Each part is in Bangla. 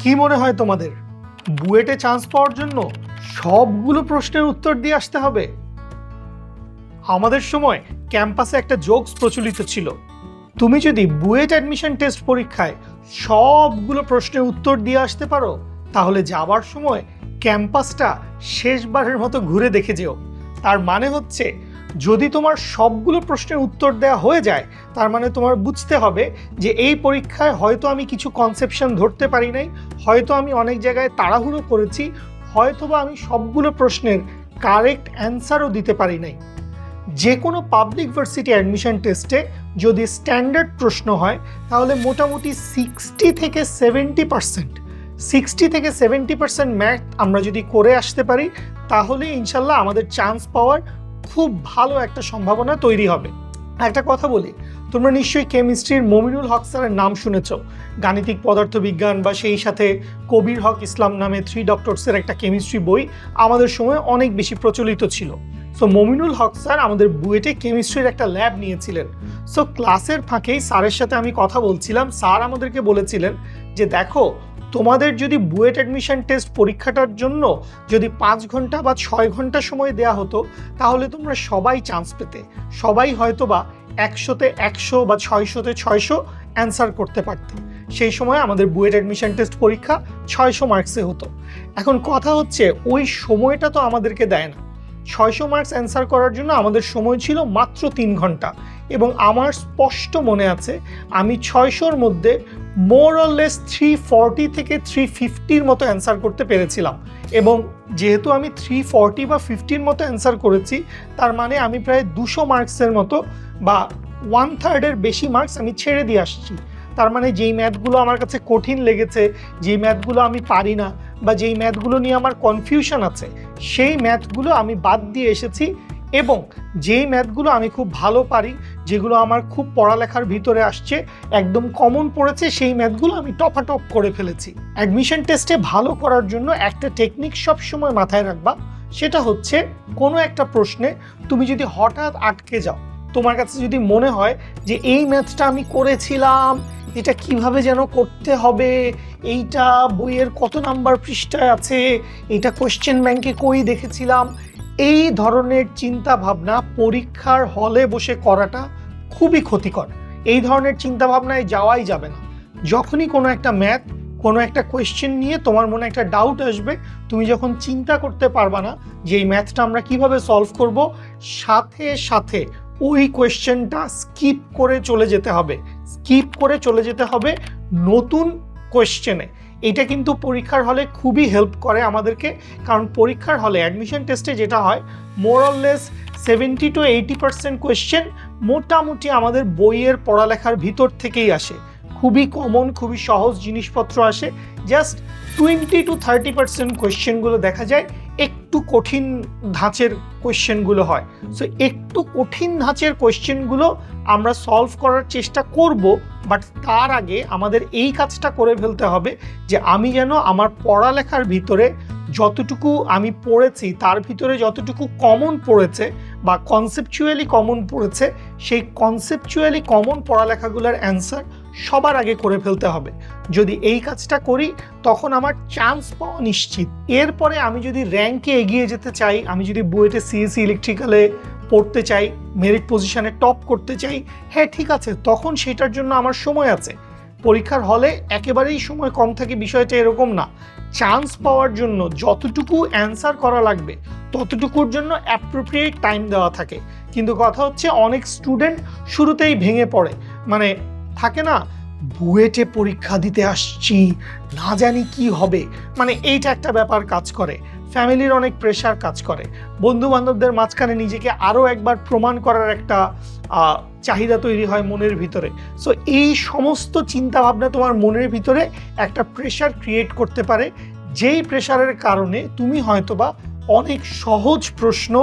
কি মনে হয় তোমাদের? বুয়েটে চান্স পাওয়ার জন্য সবগুলো প্রশ্নের উত্তর দিয়ে আসতে হবে। আমাদের সময় ক্যাম্পাসে একটা জোকস প্রচলিত ছিল। তুমি যদি বুয়েট অ্যাডমিশন টেস্ট পরীক্ষায় সবগুলো প্রশ্নের উত্তর দিয়ে আসতে পারো, তাহলে যাবার সময় ক্যাম্পাসটা শেষবারের মতো ঘুরে দেখে যেও। তার মানে হচ্ছে যদি তোমার সবগুলো প্রশ্নের উত্তর দেওয়া হয়ে যায়, তার মানে তোমার বুঝতে হবে যে এই পরীক্ষায় হয়তো আমি কিছু কনসেপশন ধরতে পারি নাই, হয়তো আমি অনেক জায়গায় তাড়াহুড়ো করেছি, হয়তোবা আমি সবগুলো প্রশ্নের কারেক্ট অ্যান্সারও দিতে পারি নাই। যে কোনো পাবলিক ভার্সিটি অ্যাডমিশন টেস্টে যদি স্ট্যান্ডার্ড প্রশ্ন হয়, তাহলে মোটামুটি সিক্সটি থেকে সেভেন্টি পার্সেন্ট সিক্সটি থেকে সেভেন্টি পার্সেন্ট ম্যাথ আমরা যদি করে আসতে পারি, তাহলে ইনশাল্লাহ আমাদের চান্স পাওয়ার খুব ভালো একটা সম্ভাবনা তৈরি হবে। একটা কথা বলি, তোমরা নিশ্চয়ই কেমিস্ট্রির মমিনুল হক স্যারের নাম শুনেছ। গাণিতিক পদার্থবিজ্ঞান বা সেই সাথে কবির হক ইসলাম নামে থ্রি ডক্টরসের একটা কেমিস্ট্রি বই আমাদের সময় অনেক বেশি প্রচলিত ছিল। সো মমিনুল হক স্যার আমাদের বুয়েটে কেমিস্ট্রির একটা ল্যাব নিয়েছিলেন। সো ক্লাসের ফাঁকেই স্যারের সাথে আমি কথা বলছিলাম। স্যার আমাদেরকে বলেছিলেন যে, দেখো তোমাদের যদি বুয়েট অ্যাডমিশন টেস্ট পরীক্ষাটার জন্য যদি পাঁচ ঘণ্টা বা ছয় ঘণ্টা সময় দেয়া হতো, তাহলে তোমরা সবাই চান্স পেতে। সবাই হয়তো বা একশোতে একশো বা ছয়শোতে ছয়শো অ্যান্সার করতে পারতে। সেই সময় আমাদের বুয়েট অ্যাডমিশন টেস্ট পরীক্ষা ছয়শো মার্কসে হতো। এখন কথা হচ্ছে, ওই সময়টা তো আমাদেরকে দেয় না। ছয়শো মার্কস অ্যান্সার করার জন্য আমাদের সময় ছিল মাত্র তিন ঘণ্টা। এবং আমার স্পষ্ট মনে আছে, আমি ছয়শোর মধ্যে মোর লেস থ্রি ফর্টি থেকে থ্রি ফিফটির মতো অ্যান্সার করতে পেরেছিলাম। এবং যেহেতু আমি থ্রি ফর্টি বা ফিফটির মতো অ্যান্সার করেছি, তার মানে আমি প্রায় দুশো মার্কসের মতো বা ওয়ান থার্ডের বেশি মার্কস আমি ছেড়ে দিয়ে আসছি। তার মানে যেই ম্যাথগুলো আমার কাছে কঠিন লেগেছে, যেই ম্যাথগুলো আমি পারি না বা যেই ম্যাথগুলো নিয়ে আমার কনফিউশন আছে, সেই ম্যাথগুলো আমি বাদ দিয়ে এসেছি এবং যেই ম্যাথগুলো আমি খুব ভালো পারি যেগুলো আমার খুব পড়ালেখার ভিতরে আসছে, একদম কমন পড়েছে, সেই ম্যাথগুলো আমি টপাটপ করে ফেলেছি। অ্যাডমিশন টেস্টে ভালো করার জন্য একটা টেকনিক সবসময় মাথায় রাখবা, সেটা হচ্ছে কোনো একটা প্রশ্নে তুমি যদি হঠাৎ আটকে যাও, তোমার কাছে যদি মনে হয় যে এই ম্যাথটা আমি করেছিলাম, এটা কীভাবে যেন করতে হবে, এইটা বইয়ের কত নাম্বার পৃষ্ঠায় আছে এইটা কোয়েশ্চেন ব্যাংকে কই দেখেছিলাম, এই ধরনের চিন্তা ভাবনা পরীক্ষার হলে বসে করাটা খুবই ক্ষতিকর। এই ধরনের চিন্তা ভাবনায় যাওয়াই যাবে না। যখনই কোনো একটা ম্যাথ কোনো একটা কোয়েশ্চেন নিয়ে তোমার মনে একটা ডাউট আসবে, তুমি যখন চিন্তা করতে পারবা না যে এই ম্যাথটা আমরা কীভাবে সলভ করব, সাথে সাথে ওই কোয়েশ্চেনটা স্কিপ করে চলে যেতে হবে। স্কিপ করে চলে যেতে হবে নতুন কোয়েশ্চেনে এটা কিন্তু পরীক্ষার হলে খুবই হেল্প করে আমাদেরকে, কারণ পরীক্ষার হলে অ্যাডমিশন টেস্টে যেটা হয় more less seventy to eighty percent question মোটামুটি আমাদের বইয়ের পড়ালেখার ভিতর থেকেই আসে। খুবই কমন খুবই সহজ জিনিসপত্র আসে। Just twenty to thirty percent কোয়েশ্চেনগুলো দেখা যায়, একটু কঠিন ধাঁচের কোয়েশ্চেনগুলো হয়। সো একটু কঠিন ধাঁচের কোয়েশ্চেনগুলো আমরা সলভ করার চেষ্টা করব বাট তার আগে আমাদের এই কাজটা করে ফেলতে হবে যে, আমি যেন আমার পড়ালেখার ভিতরে যতটুকু আমি পড়েছি, তার ভিতরে যতটুকু কমন পড়েছে বা কনসেপচুয়ালি কমন পড়েছে, সেই কনসেপচুয়ালি কমন পড়ালেখাগুলোর অ্যান্সার সবার আগে করে ফেলতে হবে। যদি এই কাজটা করি, তখন আমার চান্স পাওয়া নিশ্চিত। এরপরে আমি যদি র্যাঙ্কে এগিয়ে যেতে চাই, আমি যদি বুয়েটে সিএসি ইলেকট্রিক্যালে পড়তে চাই মেরিট পজিশনে টপ করতে চাই হ্যাঁ ঠিক আছে, তখন সেটার জন্য আমার সময় আছে। পরীক্ষার হলে একেবারেই সময় কম থাকে বিষয়টা এরকম না। চান্স পাওয়ার জন্য যতটুকু অ্যান্সার করা লাগবে, ততটুকুর জন্য অ্যাপ্রোপ্রিয়েট টাইম দেওয়া থাকে। কিন্তু কথা হচ্ছে অনেক স্টুডেন্ট শুরুতেই ভেঙে পড়ে। মানে থাকে না, বুয়েটে পরীক্ষা দিতে আসছি, না জানি কি হবে। মানে এইটা একটা ব্যাপার কাজ করে। ফ্যামিলির অনেক প্রেশার কাজ করে। বন্ধু বান্ধবদের মাঝখানে নিজেকে আরও একবার প্রমাণ করার একটা চাহিদা তৈরি হয় মনের ভিতরে। সো এই সমস্ত চিন্তা ভাবনা তোমার মনের ভিতরে একটা প্রেশার ক্রিয়েট করতে পারে। যেই প্রেশারের কারণে তুমি হয়তোবা অনেক সহজ প্রশ্ন,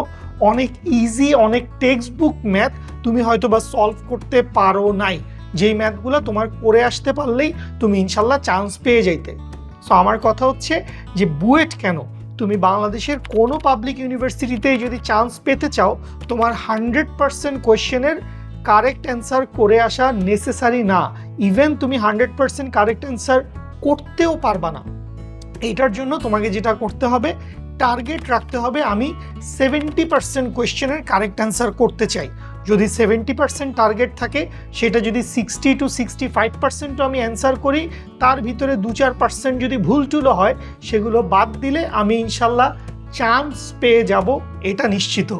অনেক ইজি অনেক টেক্সট বুক ম্যাথ তুমি হয়তোবা সলভ করতে পারো নাই। যেই ম্যাথগুলো তোমার করে আসতে পারলেই তুমি ইনশাল্লাহ চান্স পেয়ে যাইতে। সো আমার কথা হচ্ছে যে বুয়েট কেন? তুমি বাংলাদেশের কোনো পাবলিক ইউনিভার্সিটিতেই যদি চান্স পেতে চাও, তোমার হান্ড্রেড পার্সেন্ট কোয়েশ্চেনের কারেক্ট অ্যান্সার করে আসা নেসেসারি না। ইভেন তুমি হান্ড্রেড পার্সেন্ট কারেক্ট অ্যান্সার করতেও পারবা না। এটার জন্য তোমাকে যেটা করতে হবে টার্গেট রাখতে হবে আমি সেভেন্টি পার্সেন্ট কোয়েশ্চেনের কারেক্ট অ্যান্সার করতে চাই। যদি সেভেন্টি পার্সেন্ট টার্গেট থাকে, সেটা যদি সিক্সটি টু সিক্সটি ফাইভ পার্সেন্টও আমি অ্যান্সার করি, তার ভিতরে দু চার পার্সেন্ট যদি ভুল টুলো হয়, সেগুলো বাদ দিলে আমি ইনশাল্লাহ চান্স পেয়ে যাব, এটা নিশ্চিত।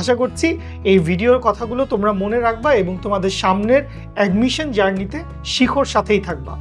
আশা করছি এই ভিডিওর কথাগুলো তোমরা মনে রাখবা এবং তোমাদের সামনের অ্যাডমিশন জার্নিতে শিখর সাথেই থাকবা।